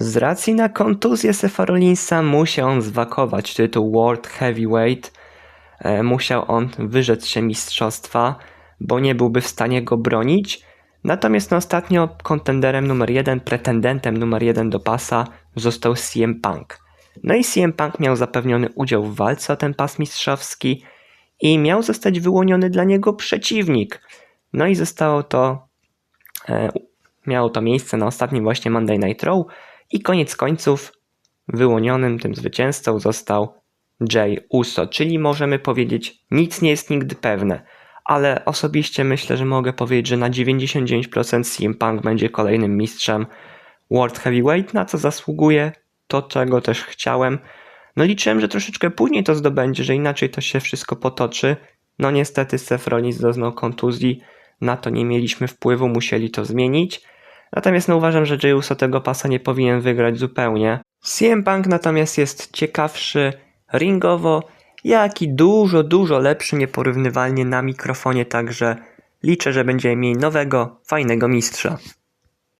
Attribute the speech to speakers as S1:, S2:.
S1: Z racji na kontuzję Sefa Rollinsa musiał on zwakować tytuł World Heavyweight. E, musiał on wyrzec się mistrzostwa, bo nie byłby w stanie go bronić. Natomiast no, ostatnio kontenderem numer jeden, pretendentem numer jeden do pasa został CM Punk. No i CM Punk miał zapewniony udział w walce o ten pas mistrzowski i miał zostać wyłoniony dla niego przeciwnik. No i zostało to, e, miało to miejsce na ostatnim właśnie Monday Night Raw i koniec końców wyłonionym tym zwycięzcą został Jay Uso, czyli możemy powiedzieć nic nie jest nigdy pewne, ale osobiście myślę, że mogę powiedzieć, że na 99% CM Punk będzie kolejnym mistrzem World Heavyweight, na co zasługuje, to czego też chciałem. No liczyłem, że troszeczkę później to zdobędzie, że inaczej to się wszystko potoczy. No niestety Seth Rollins doznał kontuzji, na to nie mieliśmy wpływu, musieli to zmienić. Natomiast no uważam, że Jey Uso tego pasa nie powinien wygrać zupełnie. CM Punk natomiast jest ciekawszy ringowo, jak i dużo, dużo lepszy nieporównywalnie na mikrofonie, także liczę, że będziemy mieli nowego, fajnego mistrza.